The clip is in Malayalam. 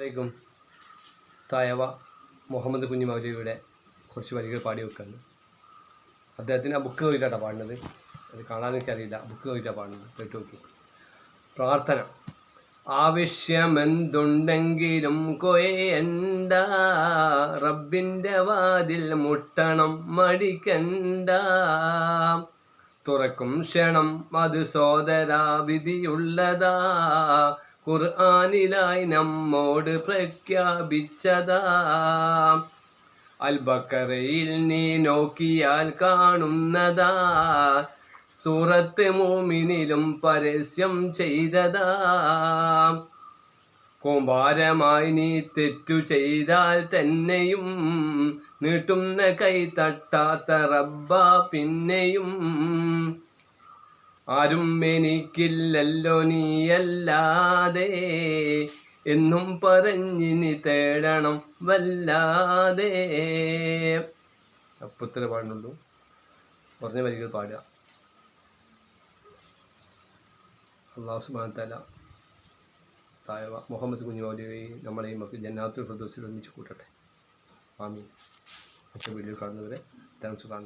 വലൈക്കും തായവ മുഹമ്മദ് കുഞ്ഞു മൗലവിയുടെ കുറച്ച് വരികൾ പാടി വെക്കാണ്. അദ്ദേഹത്തിന് ആ ബുക്ക് നോക്കിയിട്ടാണ് പാടുന്നത്. അത് കാണാൻ എനിക്കറിയില്ല ബുക്ക് നോക്കിയിട്ടാണ് പാടുന്നത്. കേട്ട് നോക്കി. പ്രാർത്ഥന. ആവശ്യമെന്തുണ്ടെങ്കിലും കൊയേണ്ട റബ്ബിന്റെ വാതിൽ മുട്ടണം മടിക്കണ്ട. തുറക്കും ക്ഷണം അത് സോദരാ വിധിയുള്ളതാ ഖുർആാനിലായി നമ്മോട് പ്രഖ്യാപിച്ചതാ. അൽബക്കറയിൽ നീ നോക്കിയാൽ കാണുന്നതാ. സൂറത്ത് മോമിനിലും പരസ്യം ചെയ്തതാ. കൂമ്പാരമായി നീ തെറ്റു ചെയ്താൽ തന്നെയും നീട്ടുന്ന കൈ തട്ടാത്ത റബ്ബ പിന്നെയും. ആരും എനിക്കില്ലല്ലോ നീയല്ലാതെ. എന്നും പറഞ്ഞിനി തേടണം വല്ലാതെ. അപ്പുത്തര പാടുന്നുള്ളൂ. കുറഞ്ഞ വരികൾ പാടുക. അള്ളാഹു സുബാനത്തല തല തായവ മുഹമ്മദ് കുഞ്ഞുമൗലിയെ നമ്മളെയും ഒക്കെ ജന്നാത്തുൽ ഫിർദോസിൽ ഒന്നിച്ച് കൂട്ടട്ടെ. ആമീൻ. മറ്റു വീഡിയോ കാണുന്നവരെ താങ്ക്സ് സുബാൻ